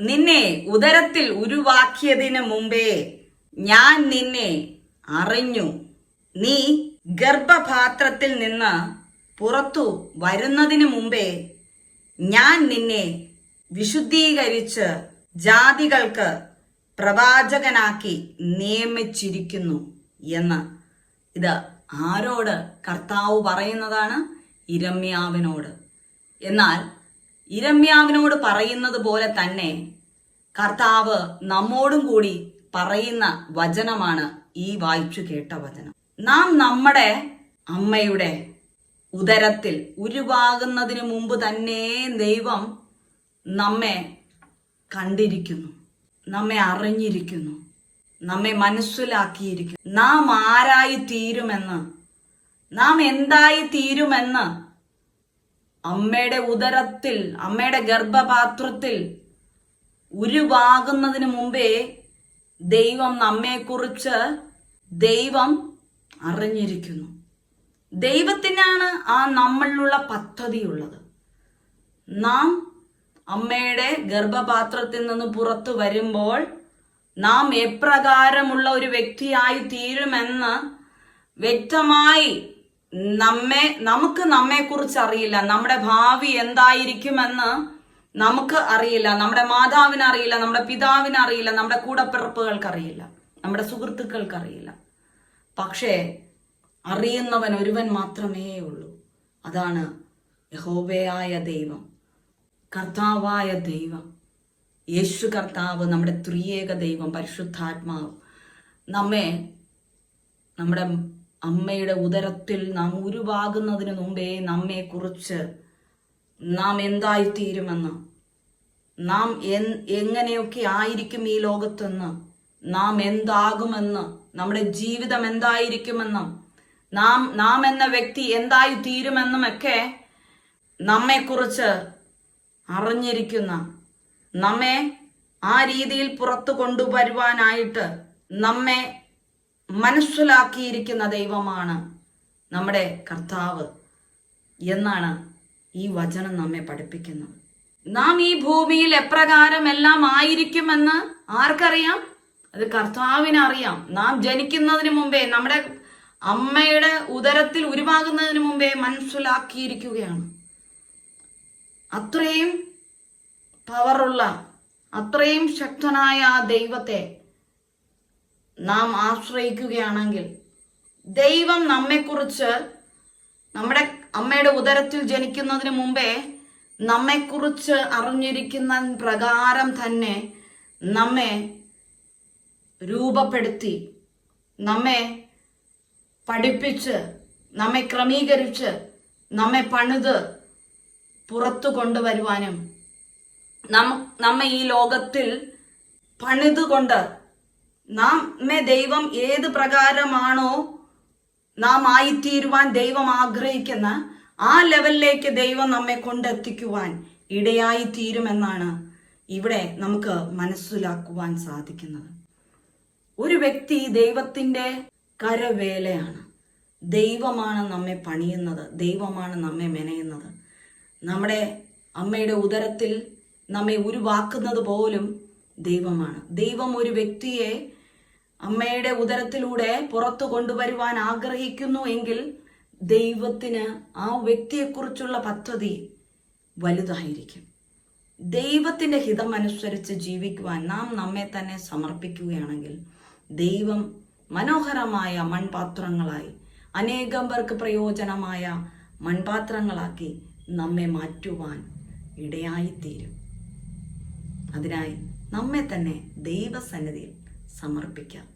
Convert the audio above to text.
നിന്നെ ഉദരത്തിൽ ഉരുവാക്കിയതിന് മുമ്പേ ഞാൻ നിന്നെ അറിഞ്ഞു. നീ ഗർഭപാത്രത്തിൽ നിന്ന് പുറത്തു വരുന്നതിന് മുമ്പേ ഞാൻ നിന്നെ വിശുദ്ധീകരിച്ച് ജാതികൾക്ക് പ്രവാചകനാക്കി നിയമിച്ചിരിക്കുന്നു എന്ന്. ഇത് ആരോട് കർത്താവ് പറയുന്നതാണ്? ഇരമ്യാവിനോട്. എന്നാൽ ഇരമ്യാവിനോട് പറയുന്നത് പോലെ തന്നെ കർത്താവ് നമ്മോടും കൂടി പറയുന്ന വചനമാണ് ഈ വായിച്ചു കേട്ട വചനം. നാം നമ്മുടെ അമ്മയുടെ ഉദരത്തിൽ ഉരുവാകുന്നതിന് മുമ്പ് തന്നെ ദൈവം നമ്മെ കണ്ടിരിക്കുന്നു നമ്മെ അറിഞ്ഞിരിക്കുന്നു നമ്മെ മനസ്സിലാക്കിയിരിക്കുന്നു. നാം ആരായി തീരുമെന്ന് നാം എന്തായി തീരുമെന്ന് അമ്മയുടെ ഉദരത്തിൽ അമ്മയുടെ ഗർഭപാത്രത്തിൽ ഉരുവാകുന്നതിന് മുമ്പേ ദൈവം നമ്മെക്കുറിച്ച് ദൈവം അറിഞ്ഞിരിക്കുന്നു. ദൈവത്തിനാണ് ആ നമ്മളിലുള്ള പദ്ധതിയുള്ളത്. നാം അമ്മയുടെ ഗർഭപാത്രത്തിൽ നിന്ന് പുറത്തു വരുമ്പോൾ നാം എപ്രകാരമുള്ള ഒരു വ്യക്തിയായി തീരുമെന്ന് വ്യക്തമായി നമ്മെ നമുക്ക് നമ്മെക്കുറിച്ച് അറിയില്ല. നമ്മുടെ ഭാവി എന്തായിരിക്കുമെന്ന് നമുക്ക് അറിയില്ല. നമ്മുടെ മാതാവിന് അറിയില്ല നമ്മുടെ പിതാവിന് അറിയില്ല നമ്മുടെ കൂടപ്പിറപ്പുകൾക്ക് അറിയില്ല നമ്മുടെ സുഹൃത്തുക്കൾക്ക് അറിയില്ല പക്ഷേ അറിയുന്നവൻ ഒരുവൻ മാത്രമേ ഉള്ളൂ. അതാണ് യഹോബയായ ദൈവം കർത്താവായ ദൈവം. യേശു കർത്താവ് നമ്മുടെ ത്രിയേക ദൈവം പരിശുദ്ധാത്മാവ്. നമ്മെ നമ്മുടെ അമ്മയുടെ ഉദരത്തിൽ നാം ഉരുവാകുന്നതിന് മുമ്പേ നമ്മെക്കുറിച്ച് നാം എന്തായിത്തീരുമെന്ന്? നാം എങ്ങനെയൊക്കെ ആയിരിക്കും ഈ ലോകത്തെന്ന്? നാം എന്താകുമെന്ന്? നമ്മുടെ ജീവിതം എന്തായിരിക്കുമെന്നും? നാം നാം എന്ന വ്യക്തി എന്തായി തീരുമെന്നുമൊക്കെ നമ്മെക്കുറിച്ച് അറിഞ്ഞിരിക്കുന്ന നമ്മെ ആ രീതിയിൽ പുറത്തു കൊണ്ടുവരുവാനായിട്ട് നമ്മെ മനസ്സിലാക്കിയിരിക്കുന്ന ദൈവമാണ് നമ്മുടെ കർത്താവ് എന്നാണ് ഈ വചനം നമ്മെ പഠിപ്പിക്കുന്നത്. നാം ഈ ഭൂമിയിൽ എപ്രകാരം എല്ലാം ആയിരിക്കുമെന്ന് ആർക്കറിയാം? അത് കർത്താവിനറിയാം. നാം ജനിക്കുന്നതിന് മുമ്പേ നമ്മുടെ അമ്മയുടെ ഉദരത്തിൽ ഉരുവാകുന്നതിന് മുമ്പേ മനസ്സിലാക്കിയിരിക്കുകയാണ്. അത്രയും പവറുള്ള അത്രയും ശക്തനായ ആ ദൈവത്തെ നാം ആശ്രയിക്കുകയാണെങ്കിൽ ദൈവം നമ്മെക്കുറിച്ച് നമ്മുടെ അമ്മയുടെ ഉദരത്തിൽ ജനിക്കുന്നതിന് മുമ്പേ നമ്മെക്കുറിച്ച് അറിഞ്ഞിരിക്കുന്ന പ്രകാരം തന്നെ നമ്മെ രൂപപ്പെടുത്തി നമ്മെ പഠിപ്പിച്ച് നമ്മെ ക്രമീകരിച്ച് നമ്മെ പണിത് പുറത്തു കൊണ്ടുവരുവാനും നമ്മ ഈ ലോകത്തിൽ പണിതുകൊണ്ട് നമ്മെ ദൈവം ഏത് പ്രകാരമാണോ നാം ആയിത്തീരുവാൻ ദൈവം ആഗ്രഹിക്കുന്ന ആ ലെവലിലേക്ക് ദൈവം നമ്മെ കൊണ്ടെത്തിക്കുവാൻ ഇടയായി തീരുമെന്നാണ് ഇവിടെ നമുക്ക് മനസ്സിലാക്കുവാൻ സാധിക്കുന്നത്. ഒരു വ്യക്തി ദൈവത്തിന്റെ കരവേലയാണ്. ദൈവമാണ് നമ്മെ പണിയുന്നത്. ദൈവമാണ് നമ്മെ മെനയുന്നത്. നമ്മുടെ അമ്മയുടെ ഉദരത്തിൽ നമ്മെ ഉരുവാക്കുന്നത് പോലും ദൈവമാണ്. ദൈവം ഒരു വ്യക്തിയെ അമ്മയുടെ ഉദരത്തിലൂടെ പുറത്തു കൊണ്ടുവരുവാൻ ആഗ്രഹിക്കുന്നു എങ്കിൽ ദൈവത്തിന് ആ വ്യക്തിയെക്കുറിച്ചുള്ള പദ്ധതി വലുതായിരിക്കും. ദൈവത്തിന്റെ ഹിതമനുസരിച്ച് ജീവിക്കുവാൻ നാം നമ്മെ തന്നെ സമർപ്പിക്കുകയാണെങ്കിൽ ദൈവം മനോഹരമായ മൺപാത്രങ്ങളായി അനേകം പേർക്ക് പ്രയോജനമായ മൺപാത്രങ്ങളാക്കി നമ്മെ മാറ്റുവാൻ ഇടയായിത്തീരും. അതിനായി നമ്മെ തന്നെ ദൈവസന്നിധിയിൽ സമർപ്പിക്കാം.